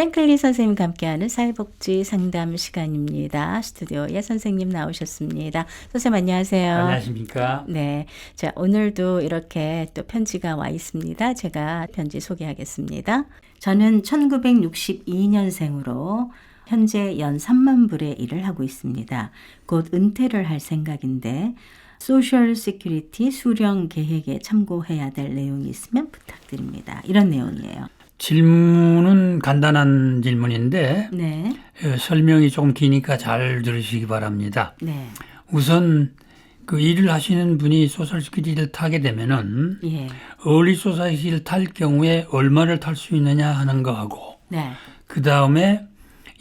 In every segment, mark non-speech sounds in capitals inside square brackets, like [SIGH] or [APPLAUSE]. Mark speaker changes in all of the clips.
Speaker 1: 프랭클린 선생님과 함께하는 사회복지 상담 시간입니다. 스튜디오에 선생님 나오셨습니다. 선생님 안녕하세요.
Speaker 2: 안녕하십니까?
Speaker 1: 네. 자, 오늘도 이렇게 또 편지가 와 있습니다. 제가 편지 소개하겠습니다. 저는 1962년생으로 현재 연 3만 불의 일을 하고 있습니다. 곧 은퇴를 할 생각인데 소셜 시큐리티 수령 계획에 참고해야 될 내용이 있으면 부탁드립니다. 이런 내용이에요.
Speaker 2: 질문은 간단한 질문인데
Speaker 1: 네.
Speaker 2: 어, 설명이 좀 기니까 잘 들으시기 바랍니다.
Speaker 1: 네.
Speaker 2: 우선 그 일을 하시는 분이 소셜스키리를 타게 되면은
Speaker 1: 예.
Speaker 2: 어리 소사이티를 탈 경우에 얼마를 탈 수 있느냐 하는 거하고
Speaker 1: 네.
Speaker 2: 그 다음에 이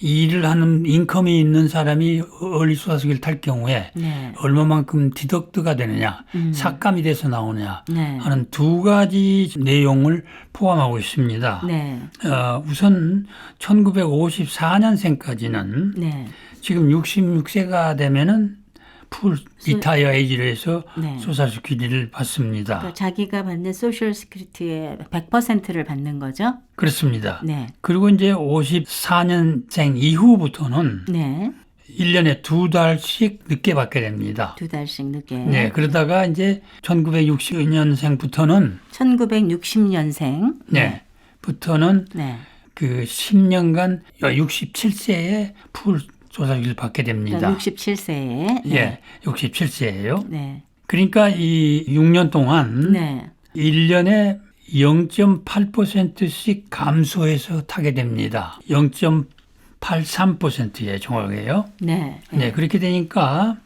Speaker 2: 일을 하는 인컴이 있는 사람이 어리 소사이티를 탈 경우에
Speaker 1: 네.
Speaker 2: 얼마만큼 디덕트가 되느냐,
Speaker 1: 음.
Speaker 2: 삭감이 돼서 나오느냐
Speaker 1: 네.
Speaker 2: 하는 두 가지 내용을 포함하고 있습니다.
Speaker 1: 네.
Speaker 2: 어, 우선 1954년생까지는
Speaker 1: 네.
Speaker 2: 지금 66세가 되면은 풀 리타이어 에이지로 해서
Speaker 1: 네.
Speaker 2: 소사스키리를 받습니다.
Speaker 1: 그러니까 자기가 받는 소셜 시큐리티의 100%를 받는 거죠?
Speaker 2: 그렇습니다.
Speaker 1: 네.
Speaker 2: 그리고 이제 54년생 이후부터는
Speaker 1: 네.
Speaker 2: 1년에 두 달씩 늦게 받게 됩니다.
Speaker 1: 두 달씩 늦게.
Speaker 2: 네, 그러다가 이제 1960년생부터는
Speaker 1: 1960년생.
Speaker 2: 네, 부터는
Speaker 1: 네.
Speaker 2: 그 10년간 67세에 풀 소사기를 받게 됩니다.
Speaker 1: 그러니까 67세에. 네.
Speaker 2: 예, 67세예요.
Speaker 1: 네. 그러니까
Speaker 2: 이 6년 동안
Speaker 1: 네.
Speaker 2: 1년에 0.8%씩 감소해서 타게 됩니다. 0.83%예, 정확해요.
Speaker 1: 네.
Speaker 2: 네, 그렇게 되니까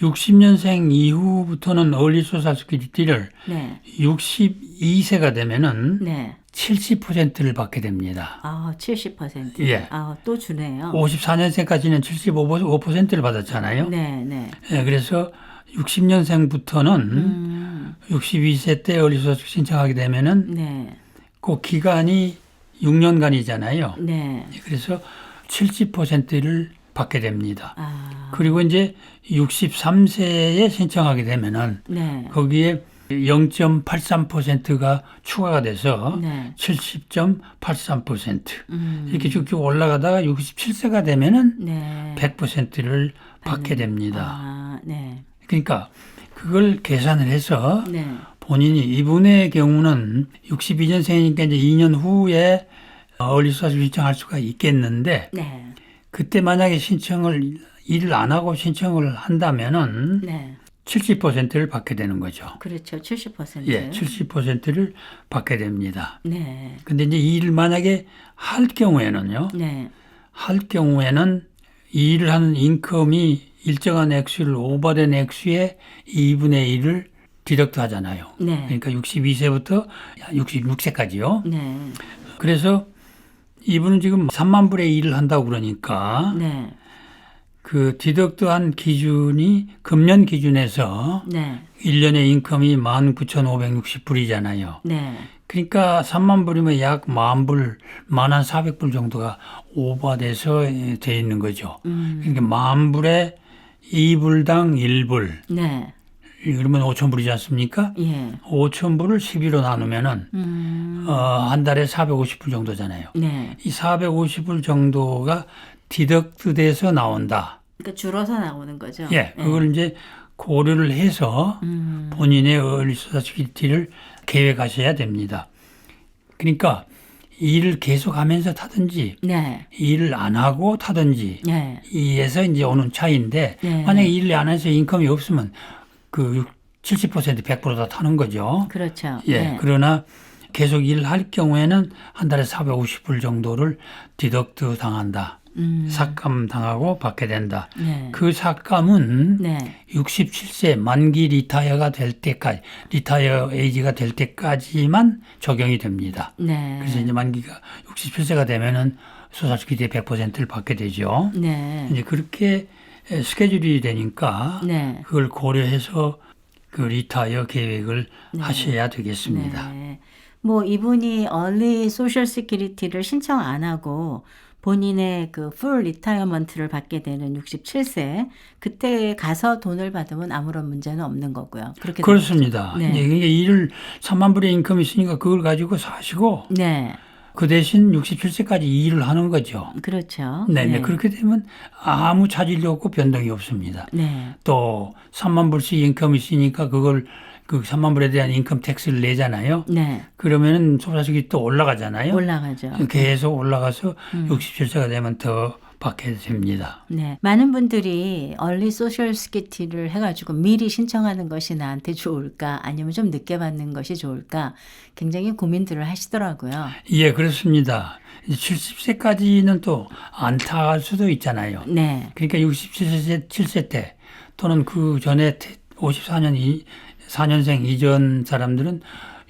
Speaker 2: 60년생 이후부터는 얼리 소셜 스키리티를
Speaker 1: 네.
Speaker 2: 62세가 되면은
Speaker 1: 네.
Speaker 2: 70%를 받게 됩니다.
Speaker 1: 아, 70%.
Speaker 2: 예.
Speaker 1: 아, 또 주네요.
Speaker 2: 54년생까지는 75%를 받았잖아요.
Speaker 1: 네, 네.
Speaker 2: 예, 그래서 60년생부터는
Speaker 1: 음.
Speaker 2: 62세 때 얼리소스 신청하게 되면은
Speaker 1: 네.
Speaker 2: 그 기간이 6년간이잖아요.
Speaker 1: 네.
Speaker 2: 그래서 70%를 받게 됩니다.
Speaker 1: 아.
Speaker 2: 그리고 이제 63세에 신청하게 되면은
Speaker 1: 네.
Speaker 2: 거기에 0.83%가 추가가 돼서
Speaker 1: 네.
Speaker 2: 70.83%
Speaker 1: 음.
Speaker 2: 이렇게 쭉쭉 올라가다가 67세가 되면은
Speaker 1: 네.
Speaker 2: 100%를 받게 됩니다.
Speaker 1: 아, 네.
Speaker 2: 그러니까 그걸 계산을 해서
Speaker 1: 네.
Speaker 2: 본인이 이분의 경우는 62년생이니까 이제 2년 후에 얼리수사를 신청할 수가 있겠는데
Speaker 1: 네.
Speaker 2: 그때 만약에 신청을 일을 안 하고 신청을 한다면은
Speaker 1: 네.
Speaker 2: 70%를 받게 되는 거죠.
Speaker 1: 그렇죠. 70%.
Speaker 2: 예, 70%를 받게 됩니다.
Speaker 1: 네.
Speaker 2: 근데 이제 이 일을 만약에 할 경우에는요.
Speaker 1: 네.
Speaker 2: 할 경우에는 이 일을 하는 인컴이 일정한 액수를 오버된 액수의 2분의 1을 디덕트 하잖아요.
Speaker 1: 네.
Speaker 2: 그러니까 62세부터 66세까지요.
Speaker 1: 네.
Speaker 2: 그래서 이분은 지금 3만 불의 일을 한다고 그러니까
Speaker 1: 네.
Speaker 2: 그 디덕트한 기준이 금년 기준에서
Speaker 1: 네.
Speaker 2: 1년의 인컴이 19,560불이잖아요.
Speaker 1: 네.
Speaker 2: 그러니까 3만 불이면 약 만 불, 만한 400불 정도가 오버돼서 돼 있는 거죠.
Speaker 1: 음.
Speaker 2: 그러니까 만 불에 2불당 1불.
Speaker 1: 네.
Speaker 2: 그러면 5천 불이지 않습니까?
Speaker 1: 예.
Speaker 2: 5천 불을 12로 나누면은
Speaker 1: 음.
Speaker 2: 어, 한 달에 450불 정도잖아요.
Speaker 1: 네.
Speaker 2: 이 450불 정도가 디덕트 돼서 나온다.
Speaker 1: 그러니까 줄어서 나오는 거죠.
Speaker 2: 예,
Speaker 1: 네.
Speaker 2: 그걸 이제 고려를 해서
Speaker 1: 음.
Speaker 2: 본인의 얼리소사시키티를 계획하셔야 됩니다. 그러니까 일을 계속 하면서 타든지
Speaker 1: 네.
Speaker 2: 일을 안 하고 타든지
Speaker 1: 네.
Speaker 2: 이에서 이제 오는 차이인데
Speaker 1: 네.
Speaker 2: 만약에 일을 안 해서 인컴이 없으면 그 70% 100%다 타는 거죠.
Speaker 1: 그렇죠.
Speaker 2: 예.
Speaker 1: 네.
Speaker 2: 그러나 계속 일을 할 경우에는 한 달에 450불 정도를 디덕트 당한다.
Speaker 1: 음.
Speaker 2: 삭감 당하고 받게 된다.
Speaker 1: 네.
Speaker 2: 그 삭감은
Speaker 1: 네.
Speaker 2: 67세 만기 리타이어가 될 때까지 리타이어 에이지가 될 때까지만 적용이 됩니다.
Speaker 1: 네.
Speaker 2: 그래서 이제 만기가 67세가 되면은 소살스키드의 100%를 받게 되죠.
Speaker 1: 네.
Speaker 2: 이제 그렇게 스케줄이 되니까
Speaker 1: 네.
Speaker 2: 그걸 고려해서 그 리타이어 계획을 하셔야 되겠습니다.
Speaker 1: 네. 뭐 이분이 얼리 소셜 시큐리티를 신청 안 하고 본인의 그 풀 리타이어먼트를 받게 되는 67세 그때 가서 돈을 받으면 아무런 문제는 없는 거고요. 그렇게
Speaker 2: 그렇습니다.
Speaker 1: 네.
Speaker 2: 이제 이게 일을 3만 불의 인컴이 있으니까 그걸 가지고 사시고
Speaker 1: 네.
Speaker 2: 그 대신 67세까지 일을 하는 거죠.
Speaker 1: 그렇죠.
Speaker 2: 네, 네. 그렇게 되면 아무 차질이 없고 변동이 없습니다.
Speaker 1: 네.
Speaker 2: 또 3만 불씩 인컴이 있으니까 그걸 그 3만 불에 대한 인컴 텍스를 내잖아요.
Speaker 1: 네.
Speaker 2: 그러면은 소득이 또 올라가잖아요.
Speaker 1: 올라가죠.
Speaker 2: 계속 올라가서
Speaker 1: 음.
Speaker 2: 67세가 되면 더 받게 됩니다.
Speaker 1: 네. 많은 분들이 얼리 소셜 스키티를 해가지고 미리 신청하는 것이 나한테 좋을까 아니면 좀 늦게 받는 것이 좋을까 굉장히 고민들을 하시더라고요.
Speaker 2: 예, 그렇습니다. 70세까지는 또 안 타갈 수도 있잖아요.
Speaker 1: 네.
Speaker 2: 그러니까 67세 7세 때 또는 그 전에 54년 이 4년생 이전 사람들은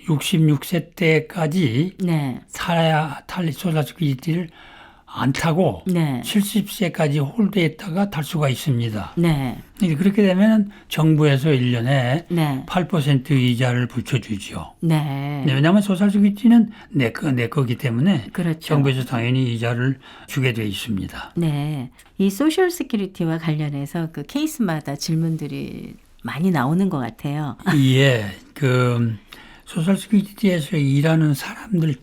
Speaker 2: 66세 때까지
Speaker 1: 네.
Speaker 2: 살아야 탈 소사스키티를 안 타고
Speaker 1: 네.
Speaker 2: 70세까지 홀드했다가 탈 수가 있습니다.
Speaker 1: 네.
Speaker 2: 그렇게 되면 정부에서 1년에
Speaker 1: 네.
Speaker 2: 8% 이자를 붙여주죠.
Speaker 1: 네.
Speaker 2: 네, 왜냐하면 소사스키티는 내, 거, 내 거기 때문에
Speaker 1: 그렇죠.
Speaker 2: 정부에서 당연히 이자를 주게 돼 있습니다.
Speaker 1: 네. 이 소셜 시큐리티와 관련해서 그 케이스마다 질문들이 많이 나오는 것 같아요. [LAUGHS]
Speaker 2: 예, 그 소셜 스키티에서 일하는 사람들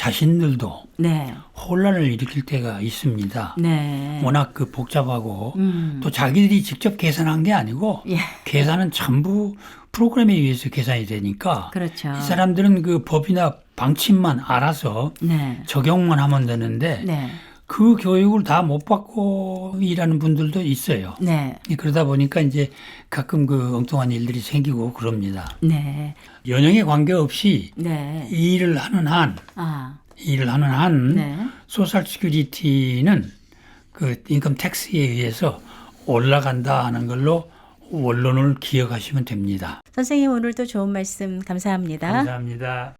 Speaker 2: 자신들도
Speaker 1: 네.
Speaker 2: 혼란을 일으킬 때가 있습니다.
Speaker 1: 네.
Speaker 2: 워낙 그 복잡하고
Speaker 1: 음.
Speaker 2: 또 자기들이 직접 계산한 게 아니고
Speaker 1: 예.
Speaker 2: 계산은 전부 프로그램에 의해서 계산이 되니까
Speaker 1: 그렇죠.
Speaker 2: 이 사람들은 그 법이나 방침만 알아서
Speaker 1: 네.
Speaker 2: 적용만 하면 되는데
Speaker 1: 네.
Speaker 2: 그 교육을 다 못 받고 일하는 분들도 있어요.
Speaker 1: 네.
Speaker 2: 그러다 보니까 이제 가끔 그 엉뚱한 일들이 생기고 그럽니다.
Speaker 1: 네.
Speaker 2: 연령에 관계없이
Speaker 1: 네.
Speaker 2: 일을 하는 한,
Speaker 1: 아.
Speaker 2: 일을 하는 한,
Speaker 1: 네.
Speaker 2: 소셜 시큐리티는 그 인컴 텍스에 의해서 올라간다 하는 걸로 원론을 기억하시면 됩니다.
Speaker 1: 선생님 오늘도 좋은 말씀 감사합니다.
Speaker 2: 감사합니다.